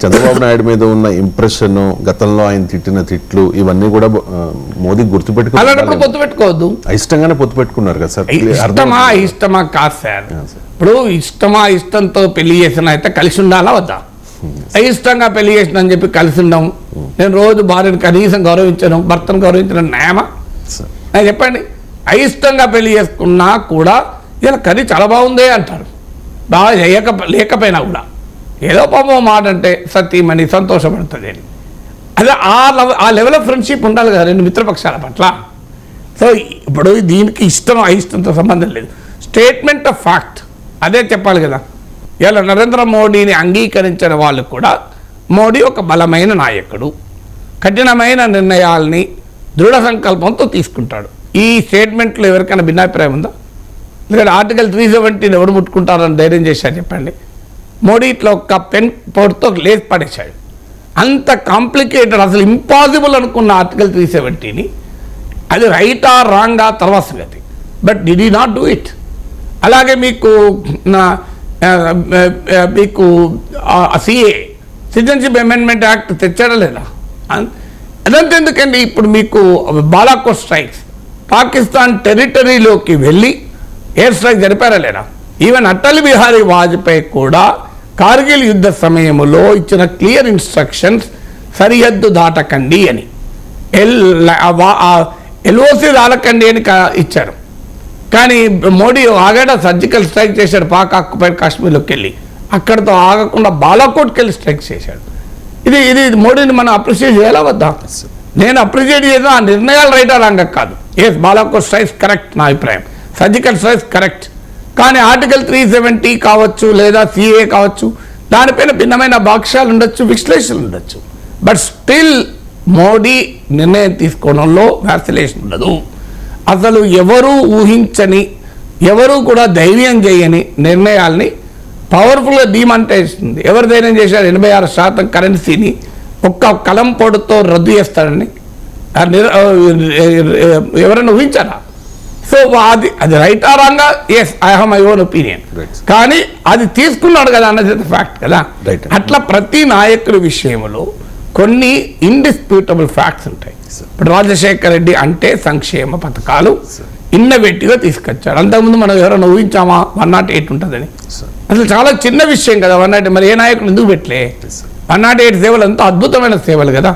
చంద్రబాబు నాయుడు మీద ఉన్న ఇంప్రెషన్ గతంలో ఆయన తిట్టిన తిట్లు ఇవన్నీ కూడా మోదీ అలాంటప్పుడు గుర్తుపెట్టుకున్నారు పొత్తు పెట్టుకోవద్దు. ఇష్టంగానే పొత్తు పెట్టుకున్నారు కదా సార్? ఇష్టమా ఇష్టమా కాదు సార్. ఇప్పుడు ఇష్టమా ఇష్టంతో పెళ్ళి చేసిన అయితే కలిసి ఉండాలా వద్దా? అయిష్టంగా పెళ్ళి చేసిన అని చెప్పి కలిసి ఉండం. నేను రోజు భార్యను కనీసం గౌరవించను భర్తను గౌరవించడం న్యాయమా. నాకు చెప్పండి. అయిష్టంగా పెళ్ళి చేసుకున్నా కూడా ఇలా కర్రీ చాలా బాగుంది అంటారు. బాగా చేయక లేకపోయినా కూడా. ఏదో పాపం మాట అంటే సత్యమని సంతోషపడుతుంది. అని అదే ఆ లెవ ఆ లెవెల్ ఆఫ్ ఫ్రెండ్షిప్ ఉండాలి కదా రెండు మిత్రపక్షాల పట్ల. సో ఇప్పుడు దీనికి ఇష్టం అయిష్టంతో సంబంధం లేదు. స్టేట్మెంట్ ఆఫ్ ఫ్యాక్ట్ అదే చెప్పాలి కదా. ఇలా నరేంద్ర మోడీని అంగీకరించిన వాళ్ళు కూడా మోడీ ఒక బలమైన నాయకుడు. కఠినమైన నిర్ణయాల్ని దృఢ సంకల్పంతో తీసుకుంటాడు. ఈ స్టేట్మెంట్లో ఎవరికైనా భిన్నాభిప్రాయం ఉందా? లేదా ఆర్టికల్ త్రీ సెవెంటీని ఎవరు ముట్టుకుంటారని ధైర్యం చేశారు చెప్పండి. మోడీ ఇట్లా ఒక పెన్ పోటుతో లేచి పడేశాడు. అంత కాంప్లికేటెడ్ అసలు ఇంపాసిబుల్ అనుకున్న ఆర్టికల్ త్రీ సెవెంటీని. అది రైటా రాంగా తర్వాత సంగతి. But did did not do it. అలాగే మీకు నా మీకు సిఏ సిటిజన్షిప్ అమెండ్మెంట్ యాక్ట్ తెచ్చాడా లేదా? అదంతా ఎందుకండి ఇప్పుడు మీకు బాలాకో స్ట్రైక్స్. పాకిస్తాన్ టెరిటరీలోకి వెళ్ళి ఎయిర్ స్ట్రైక్ జరిపారా లేదా? ఈవెన్ అటల్ బిహారీ వాజ్పేయి కూడా కార్గిల్ యుద్ధ సమయంలో ఇచ్చిన క్లియర్ ఇన్స్ట్రక్షన్స్ సరిహద్దు దాటకండి అని. ఎల్ ఎల్ఓసి దాటకండి అని ఇచ్చారు. కానీ మోడీ ఆగాడ సర్జికల్ స్ట్రైక్ చేశాడు పాక్ ఆక్యుపైడ్ కాశ్మీర్లోకి వెళ్ళి అక్కడితో ఆగకుండా బాలాకోట్కి వెళ్ళి స్ట్రైక్ చేశాడు. ఇది ఇది మోడీని మనం అప్రిషియేట్ చేయాలా వద్దా? నేను అప్రిషియేట్ చేసిన ఆ నిర్ణయాలు రైటా రాంగ కాదు. ఎస్ బాలాకోట్ స్ట్రైక్స్ కరెక్ట్ నా అభిప్రాయం. Surgical strikes correct. కానీ ఆర్టికల్ త్రీ సెవెంటీ కావచ్చు లేదా సిఏ కావచ్చు దానిపైన భిన్నమైన భాష్యాలు ఉండొచ్చు విశ్లేషణలు ఉండొచ్చు. బట్ స్టిల్ మోడీ నిర్ణయం తీసుకోవడంలో వ్యాక్సిలేషన్ ఉండదు. అసలు ఎవరూ ఊహించని ఎవరూ కూడా ధైర్యం చేయని నిర్ణయాల్ని పవర్ఫుల్గా డిమానిటైజేస్తుంది ఎవరు ధైర్యం చేశారు? ఎనభై ఆరు శాతం కరెన్సీని ఒక్క కలం పొడితో రద్దు చేస్తాడని ఎవరైనా ఊహించారా? సో అది అది రైట్ ఆ రాంగా as I have my own opinion. కానీ అది తీసుకున్నాడు కదా అన్నది ఫ్యాక్ట్ కదా. అట్లా ప్రతి నాయకుడి విషయంలో కొన్ని ఇండిస్ప్యూటబుల్ ఫ్యాక్ట్స్ ఉంటాయి. ఇప్పుడు రాజశేఖర రెడ్డి అంటే సంక్షేమ పథకాలు ఇన్నోవేటివ్గా తీసుకొచ్చాడు. అంతకుముందు మనం ఎవరైనా ఊహించామా వన్ నాట్ ఎయిట్ ఉంటుందని. అసలు చాలా చిన్న విషయం కదా వన్ నాట్ మరి ఏ నాయకుడు ఎందుకు పెట్టలే? వన్ నాట్ ఎయిట్ సేవలు ఎంతో అద్భుతమైన సేవలు కదా.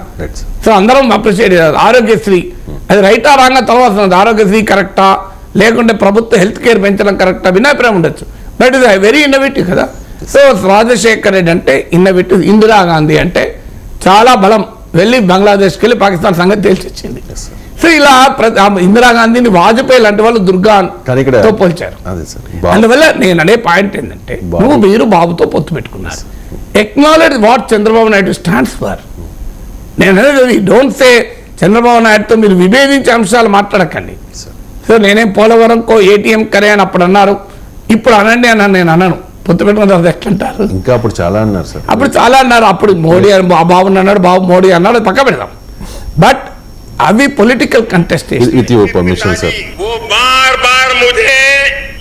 సో అందరం అప్రిషియేట్ చేయాలి. ఆరోగ్యశ్రీ. అది రైటా రాంగా తర్వాత. ఆరోగ్యశ్రీ కరెక్టా లేకుంటే ప్రభుత్వ హెల్త్ కేర్ పెంచడం కరెక్టా భిన్నాభిప్రాయం ఉండొచ్చు. బట్ ఇది వెరీ ఇన్నోవేటివ్ కదా. సో రాజశేఖర్ రెడ్డి అంటే ఇన్నోవేటివ్ ఇందిరాగాంధీ అంటే చాలా బలం. వెళ్ళి బంగ్లాదేశ్కి వెళ్ళి పాకిస్తాన్ సంగతి సార్ సో ఇలా ఇందిరాగాంధీని వాజ్పేయి లాంటి వాళ్ళు దుర్గా కానీ ఇక్కడ. తో పోల్చారు. అదే సార్. బా- అందువల్ల నేను అనే పాయింట్ ఏంటంటే. నువ్వు మీరు బాబుతో పొత్తు పెట్టుకున్నారు. Acknowledge what Chandrababu Naidu stands for నేను అనేది డోంట్ సే చంద్రబాబు నాయుడుతో మీరు విభేదించే అంశాలు మాట్లాడకండి. సార్ సో నేనేం పోలవరం కో ఏటీఎం కరే అని అప్పుడు అన్నారు ఇప్పుడు అనండి అన్నాను నేను అన్నాను పొత్తు పెట్టుకున్న తర్వాత ఎట్లంటారు ఇంకా అప్పుడు చాలా అన్నారు సార్ అప్పుడు చాలా అన్నారు అప్పుడు మోడీ అని బా- బాబు అన్నాడు బాబు మోడీ అన్నాడు అది పక్క పెడదాం బట్ అవి political contestation with your permission sir वो बार बार मुझे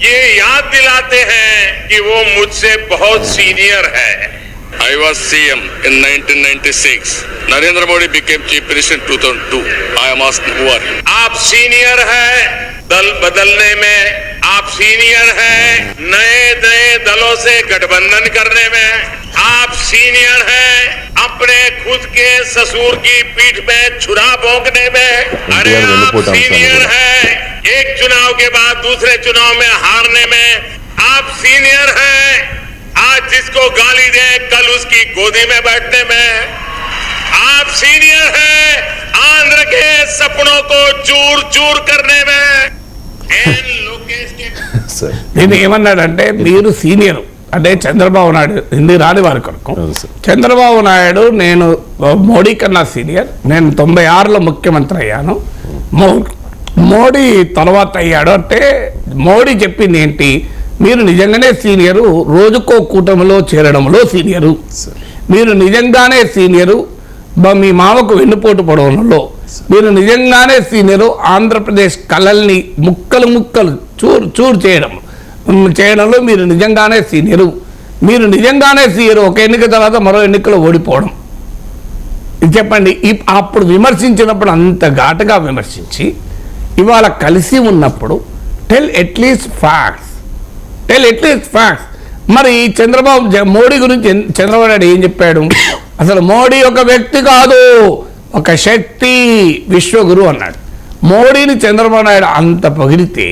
ये याद दिलाते हैं कि वो मुझसे बहुत सीनियर है I was CM in 1996. Narendra Modi became Chief Minister in 2002. I am asking who are you? आप सीनियर हैं दल बदलने में आप सीनियर हैं नए नए दलों से गठबंधन करने में आप सीनियर हैं अपने खुद के ससुर की पीठ पे छुरा भोंकने में। अरे आप सीनियर हैं एक चुनाव के बाद दूसरे चुनाव में हारने में आप सीनियर हैं। आज जिसको गाली दे कल उसकी गोदी में बैठने में। आप सीनियर हैं आंध्र के सपनों को चूर चूर करने में। నేను ఏమన్నాడంటే మీరు సీనియర్ అంటే చంద్రబాబు నాయుడు హిందీ రాని వారి కొరకు. చంద్రబాబు నాయుడు నేను మోడీ కన్నా సీనియర్ నేను తొంభై ఆరులో ముఖ్యమంత్రి అయ్యాను. మోడీ తర్వాత అయ్యాడు అంటే మోడీ చెప్పింది ఏంటి? మీరు నిజంగానే సీనియరు రోజుకో కూటమిలో చేరడంలో సీనియరు మీరు నిజంగానే సీనియరు మీ మామకు వెన్నుపోటు పొడవడంలో మీరు నిజంగానే సీనియరు ఆంధ్రప్రదేశ్ కళల్ని ముక్కలు ముక్కలు చూరు చూరు చేయడం. చేయడంలో మీరు నిజంగానే సీనియరు. మీరు నిజంగానే సీనియరు. ఒక ఎన్నిక తర్వాత మరో ఎన్నికలో ఓడిపోవడం. ఇది చెప్పండి. అప్పుడు విమర్శించినప్పుడు అంత ఘాటుగా విమర్శించి ఇవాళ కలిసి ఉన్నప్పుడు tell at least facts tell at least facts మరి చంద్రబాబు జ- మోడీ గురించి చంద్రబాబు నాయుడు ఏం చెప్పాడు? అసలు మోడీ ఒక వ్యక్తి కాదు. ఒక శక్తి విశ్వగురు అన్నాడు. మోడీని చంద్రబాబు నాయుడు అంత పొగిడితే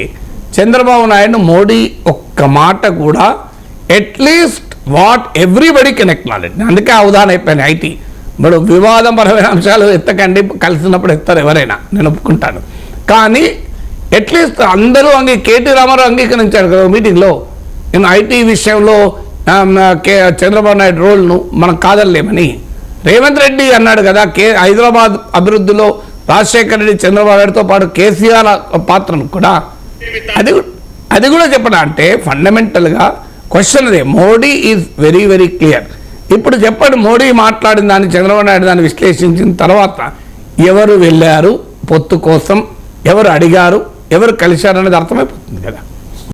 చంద్రబాబు నాయుడు మోడీ ఒక్క మాట కూడా at least what everybody can acknowledge. అందుకే ఆ ఉదాహరణ అయిపోయింది ఐటీ ఇప్పుడు వివాదపరమైన అంశాలు ఎత్తకండి కలిసినప్పుడు ఎత్తారు ఎవరైనా నేను ఒప్పుకుంటాను. కానీ అట్లీస్ట్ అందరూ అంగీ కేటీ రామారావు అంగీకరించారు కదా మీటింగ్లో. నేను ఐటీ విషయంలో కే చంద్రబాబు నాయుడు రోల్ను మనం కాదనలేమని. రేవంత్ రెడ్డి అన్నాడు కదా కే హైదరాబాద్ అభివృద్ధిలో రాజశేఖర రెడ్డి చంద్రబాబు నాయుడుతో పాటు కేసీఆర్ పాత్రను కూడా అది అది కూడా చెప్పడం అంటే ఫండమెంటల్గా క్వశ్చన్ అదే. Modi is very very clear. ఇప్పుడు చెప్పండి మోడీ మాట్లాడిన దాన్ని చంద్రబాబు నాయుడు దాన్ని విశ్లేషించిన తర్వాత ఎవరు వెళ్ళారు పొత్తు కోసం ఎవరు అడిగారు ఎవరు కలిశారు అనేది అర్థమైపోతుంది కదా.